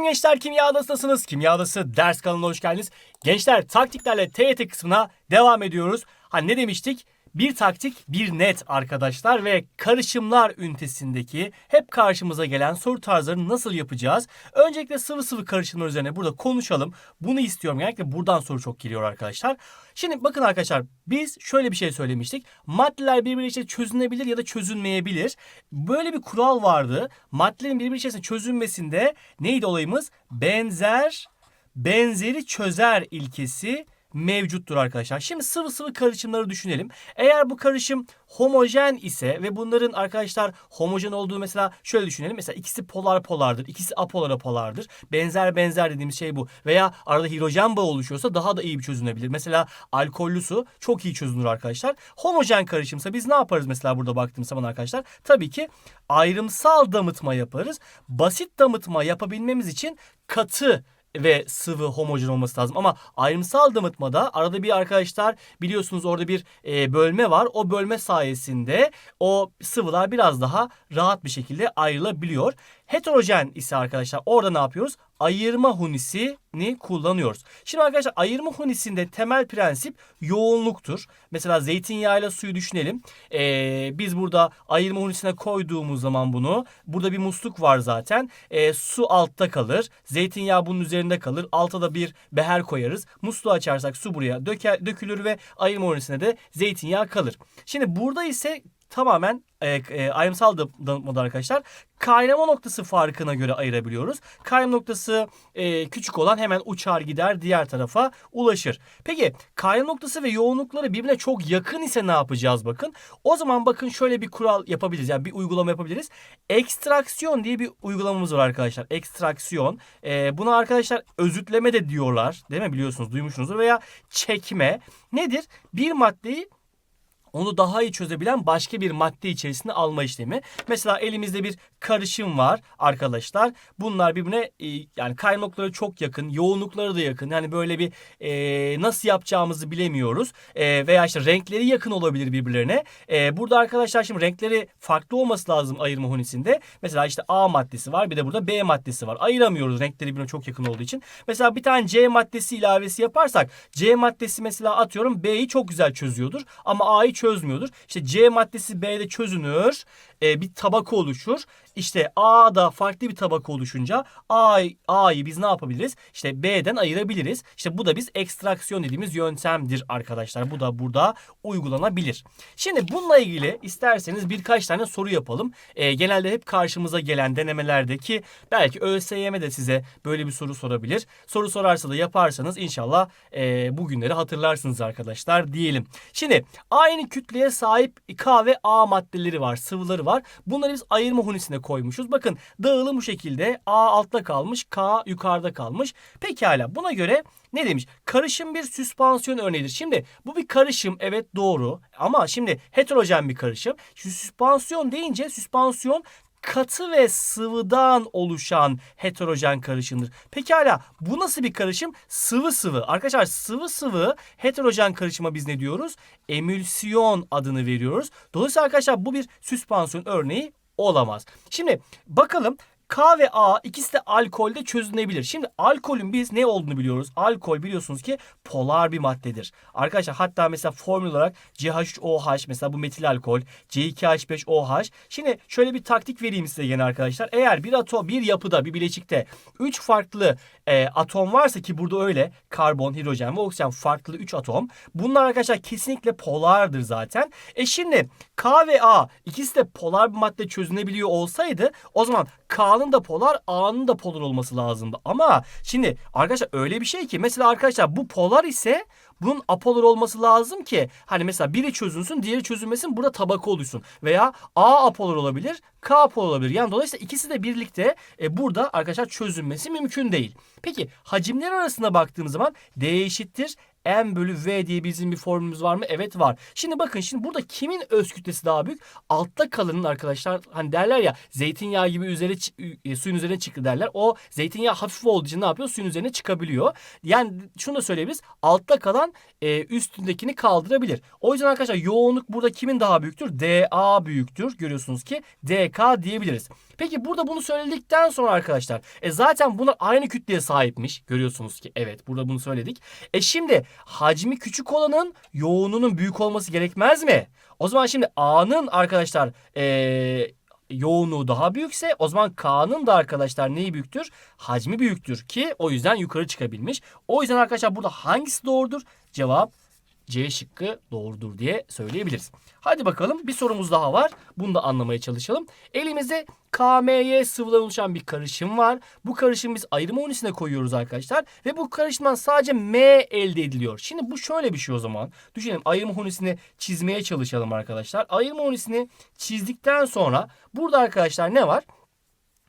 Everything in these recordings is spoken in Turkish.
Selam gençler Kimya Adası'nasınız. Kimya Adası ders kanalına hoş geldiniz. Gençler taktiklerle TYT kısmına devam ediyoruz. Ha ne demiştik? Bir taktik bir net arkadaşlar ve karışımlar ünitesindeki hep karşımıza gelen soru tarzlarını nasıl yapacağız? Öncelikle sıvı sıvı karışımlar üzerine burada konuşalım. Bunu istiyorum. Genellikle buradan soru çok geliyor arkadaşlar. Şimdi bakın arkadaşlar biz şöyle bir şey söylemiştik. Maddeler birbiriyle çözünebilir ya da çözünmeyebilir. Böyle bir kural vardı. Maddelerin birbiri içerisinde çözünmesinde neydi olayımız? Benzer benzeri çözer ilkesi mevcuttur arkadaşlar. Şimdi sıvı sıvı karışımları düşünelim. Eğer bu karışım homojen ise ve bunların arkadaşlar homojen olduğu mesela şöyle düşünelim. Mesela ikisi polar polardır. ikisi apolar apolardır. Benzer benzer dediğimiz şey bu. Veya arada hidrojen bağı oluşuyorsa daha da iyi bir çözünebilir. Mesela alkollü su çok iyi çözünür arkadaşlar. Homojen karışımsa biz ne yaparız mesela burada baktığımız zaman arkadaşlar? Tabii ki ayrımsal damıtma yaparız. Basit damıtma yapabilmemiz için katı ve sıvı homojen olması lazım. Ama ayrımsal damıtmada arada bir arkadaşlar biliyorsunuz orada bir e, bölme var. O bölme sayesinde o sıvılar biraz daha rahat bir şekilde ayrılabiliyor. Heterojen ise arkadaşlar orada ne yapıyoruz? Ayırma hunisini kullanıyoruz. Şimdi arkadaşlar ayırma hunisinde temel prensip yoğunluktur. Mesela zeytinyağıyla suyu düşünelim. Ee, biz burada ayırma hunisine koyduğumuz zaman bunu burada bir musluk var zaten. Ee, su altta kalır. Zeytinyağı bunun üzerinde kalır. Alta da bir beher koyarız. Musluğu açarsak su buraya döker, dökülür ve ayırma hunisine de zeytinyağı kalır. Şimdi burada ise tamamen e, e, ayrımsal damıtmada arkadaşlar kaynama noktası farkına göre ayırabiliyoruz. Kaynama noktası e, küçük olan hemen uçar gider diğer tarafa ulaşır. Peki kaynama noktası ve yoğunlukları birbirine çok yakın ise ne yapacağız bakın. O zaman bakın şöyle bir kural yapabiliriz. Yani bir uygulama yapabiliriz. Ekstraksiyon diye bir uygulamamız var arkadaşlar. Ekstraksiyon. E, buna arkadaşlar özütleme de diyorlar. Değil mi biliyorsunuz duymuşsunuzdur. Veya çekme. Nedir? Bir maddeyi onu daha iyi çözebilen başka bir madde içerisinde alma işlemi. Mesela elimizde bir karışım var arkadaşlar. Bunlar birbirine e, yani kaynakları çok yakın, yoğunlukları da yakın. Yani böyle bir e, nasıl yapacağımızı bilemiyoruz. E, veya işte renkleri yakın olabilir birbirlerine. E, burada arkadaşlar şimdi renkleri farklı olması lazım ayırma hunisinde. Mesela işte A maddesi var bir de burada B maddesi var. Ayıramıyoruz renkleri birbirine çok yakın olduğu için. Mesela bir tane C maddesi ilavesi yaparsak C maddesi mesela atıyorum B'yi çok güzel çözüyordur ama A'yı çözmüyordur. İşte C maddesi B'de çözünür. E, bir tabaka oluşur. İşte A'da farklı bir tabaka oluşunca A, A'yı biz ne yapabiliriz? İşte B'den ayırabiliriz. İşte bu da biz ekstraksiyon dediğimiz yöntemdir arkadaşlar. Bu da burada uygulanabilir. Şimdi bununla ilgili isterseniz birkaç tane soru yapalım. E, genelde hep karşımıza gelen denemelerdeki belki ÖSYM de size böyle bir soru sorabilir. Soru sorarsa da yaparsanız inşallah e, bugünleri hatırlarsınız arkadaşlar diyelim. Şimdi aynı kütleye sahip K ve A maddeleri var, sıvıları var. Bunları biz ayırma hunisine koymuşuz. Bakın dağılım bu şekilde. A altta kalmış, K yukarıda kalmış. Pekala buna göre ne demiş? Karışım bir süspansiyon örneğidir. Şimdi bu bir karışım evet doğru ama şimdi heterojen bir karışım. Şu süspansiyon deyince süspansiyon katı ve sıvıdan oluşan heterojen karışımdır. Pekala bu nasıl bir karışım? Sıvı sıvı. Arkadaşlar sıvı sıvı heterojen karışıma biz ne diyoruz? Emülsiyon adını veriyoruz. Dolayısıyla arkadaşlar bu bir süspansiyon örneği olamaz. Şimdi bakalım K ve A ikisi de alkolde çözünebilir. Şimdi alkolün biz ne olduğunu biliyoruz. Alkol biliyorsunuz ki polar bir maddedir. Arkadaşlar hatta mesela formül olarak CH3OH mesela bu metil alkol, C2H5OH. Şimdi şöyle bir taktik vereyim size yine arkadaşlar. Eğer bir atom bir yapıda bir bileşikte 3 farklı e, atom varsa ki burada öyle karbon, hidrojen ve oksijen farklı 3 atom. Bunlar arkadaşlar kesinlikle polardır zaten. E şimdi K ve A ikisi de polar bir madde çözünebiliyor olsaydı o zaman K'nın da polar A'nın da polar olması lazımdı. Ama şimdi arkadaşlar öyle bir şey ki mesela arkadaşlar bu polar ise bunun apolar olması lazım ki hani mesela biri çözünsün diğeri çözülmesin burada tabaka oluşsun. Veya A apolar olabilir K apolar olabilir. Yani dolayısıyla ikisi de birlikte e, burada arkadaşlar çözülmesi mümkün değil. Peki hacimler arasında baktığımız zaman D eşittir M bölü V diye bizim bir formülümüz var mı? Evet var. Şimdi bakın şimdi burada kimin öz kütlesi daha büyük? Altta kalanın arkadaşlar hani derler ya zeytinyağı gibi üzeri e, suyun üzerine çıktı derler. O zeytinyağı hafif olduğu için ne yapıyor? Suyun üzerine çıkabiliyor. Yani şunu da söyleyebiliriz. Altta kalan e, üstündekini kaldırabilir. O yüzden arkadaşlar yoğunluk burada kimin daha büyüktür? DA büyüktür. Görüyorsunuz ki DK diyebiliriz. Peki burada bunu söyledikten sonra arkadaşlar e zaten bunlar aynı kütleye sahipmiş. Görüyorsunuz ki evet burada bunu söyledik. E şimdi hacmi küçük olanın yoğunluğunun büyük olması gerekmez mi? O zaman şimdi A'nın arkadaşlar e, yoğunluğu daha büyükse o zaman K'nın da arkadaşlar neyi büyüktür? Hacmi büyüktür ki o yüzden yukarı çıkabilmiş. O yüzden arkadaşlar burada hangisi doğrudur? Cevap C şıkkı doğrudur diye söyleyebiliriz. Hadi bakalım bir sorumuz daha var. Bunu da anlamaya çalışalım. Elimizde KMY sıvıdan oluşan bir karışım var. Bu karışımı biz ayırma unisine koyuyoruz arkadaşlar. Ve bu karışımdan sadece M elde ediliyor. Şimdi bu şöyle bir şey o zaman. Düşünelim ayırma unisini çizmeye çalışalım arkadaşlar. Ayırma unisini çizdikten sonra burada arkadaşlar ne var?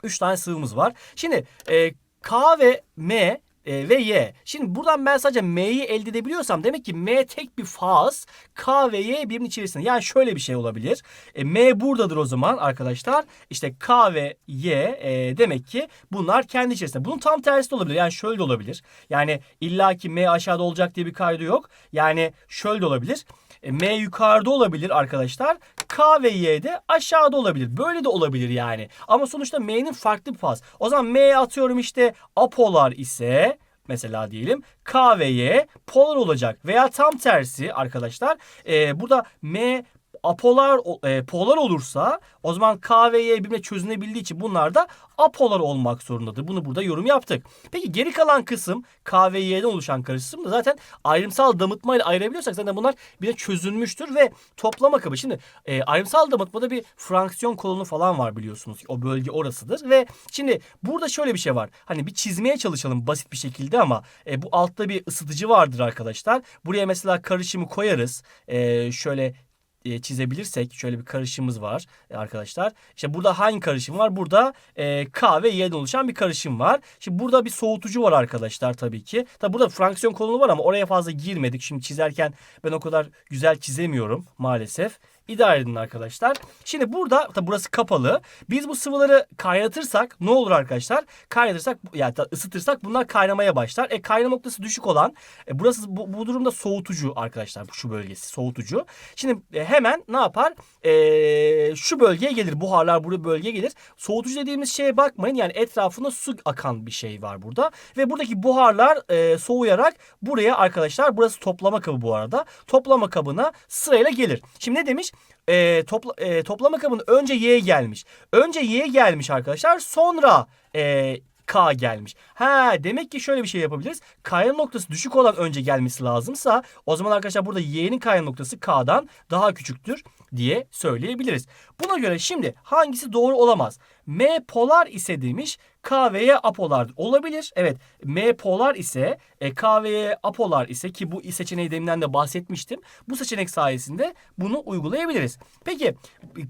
3 tane sıvımız var. Şimdi e, K ve M e, ve Y. Şimdi buradan ben sadece M'yi elde edebiliyorsam demek ki M tek bir faz. K ve Y birbirinin içerisinde. Yani şöyle bir şey olabilir. E, M buradadır o zaman arkadaşlar. İşte K ve Y e, demek ki bunlar kendi içerisinde. Bunun tam tersi de olabilir. Yani şöyle de olabilir. Yani illaki M aşağıda olacak diye bir kaydı yok. Yani şöyle de olabilir. E, M yukarıda olabilir arkadaşlar. K ve Y de aşağıda olabilir. Böyle de olabilir yani. Ama sonuçta M'nin farklı bir faz. O zaman M atıyorum işte apolar ise mesela diyelim K ve Y polar olacak. Veya tam tersi arkadaşlar. e, burada M apolar e, polar olursa o zaman K ve Y birbirine çözünebildiği için bunlar da apolar olmak zorundadır. Bunu burada yorum yaptık. Peki geri kalan kısım K ve Y'den oluşan karışım da zaten ayrımsal damıtmayla ayırabiliyorsak zaten bunlar bir çözünmüştür ve toplama kabı. Şimdi e, ayrımsal damıtmada bir fraksiyon kolonu falan var biliyorsunuz. O bölge orasıdır ve şimdi burada şöyle bir şey var. Hani bir çizmeye çalışalım basit bir şekilde ama e, bu altta bir ısıtıcı vardır arkadaşlar. Buraya mesela karışımı koyarız. E, şöyle e, çizebilirsek şöyle bir karışımımız var e, arkadaşlar. İşte burada hangi karışım var? Burada e, K ve Y'den oluşan bir karışım var. Şimdi burada bir soğutucu var arkadaşlar tabii ki. Tabii burada fraksiyon kolonu var ama oraya fazla girmedik. Şimdi çizerken ben o kadar güzel çizemiyorum maalesef. İdare edin arkadaşlar. Şimdi burada tabi burası kapalı. Biz bu sıvıları kaynatırsak ne olur arkadaşlar? Kaynatırsak yani ısıtırsak bunlar kaynamaya başlar. E kaynama noktası düşük olan e, burası bu, bu durumda soğutucu arkadaşlar şu bölgesi soğutucu. Şimdi e, hemen ne yapar? E, şu bölgeye gelir buharlar buraya bölgeye gelir. Soğutucu dediğimiz şeye bakmayın yani etrafında su akan bir şey var burada. Ve buradaki buharlar e, soğuyarak buraya arkadaşlar burası toplama kabı bu arada. Toplama kabına sırayla gelir. Şimdi ne demiş? E, topla, e, toplama kabının önce Y gelmiş. Önce Y gelmiş arkadaşlar. Sonra e, K gelmiş. Ha demek ki şöyle bir şey yapabiliriz. K'nın noktası düşük olan önce gelmesi lazımsa o zaman arkadaşlar burada Y'nin K'nın noktası K'dan daha küçüktür diye söyleyebiliriz. Buna göre şimdi hangisi doğru olamaz? M polar ise demiş K apolar olabilir. Evet M polar ise e, K apolar ise ki bu seçeneği deminden de bahsetmiştim. Bu seçenek sayesinde bunu uygulayabiliriz. Peki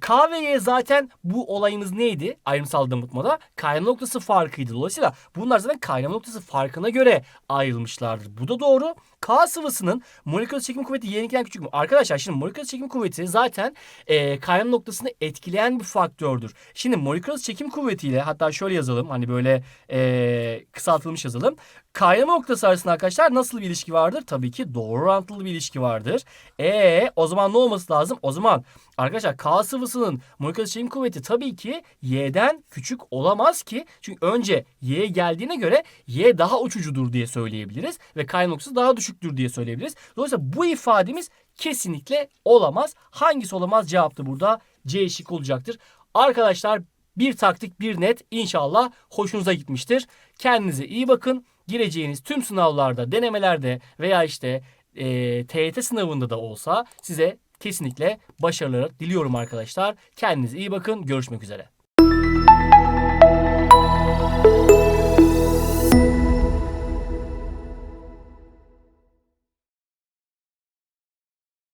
K zaten bu olayımız neydi? Ayrımsal damıtmada kaynama noktası farkıydı. Dolayısıyla bunlar zaten kaynama noktası farkına göre ayrılmışlardır. Bu da doğru. K sıvısının moleküler çekim kuvveti Y'ninkinden küçük mü? Arkadaşlar şimdi moleküler çekim kuvveti zaten e, kaynama noktasını etkileyen bir faktördür. Şimdi moleküler çekim kuvvetiyle hatta şöyle yazalım hani böyle e, kısaltılmış yazalım. Kaynama noktası arasında arkadaşlar nasıl bir ilişki vardır? Tabii ki doğru orantılı bir ilişki vardır. E o zaman ne olması lazım? O zaman arkadaşlar K sıvısının moleküler çekim kuvveti tabii ki Y'den küçük olamaz ki. Çünkü önce Y geldiğine göre Y daha uçucudur diye söyleyebiliriz. Ve kaynama noktası daha düşüktür diye söyleyebiliriz. Dolayısıyla bu ifademiz kesinlikle olamaz. Hangisi olamaz? Cevaptı burada C şık olacaktır. Arkadaşlar bir taktik bir net inşallah hoşunuza gitmiştir. Kendinize iyi bakın. Gireceğiniz tüm sınavlarda, denemelerde veya işte e, TYT sınavında da olsa size kesinlikle başarılar diliyorum arkadaşlar. Kendinize iyi bakın. Görüşmek üzere.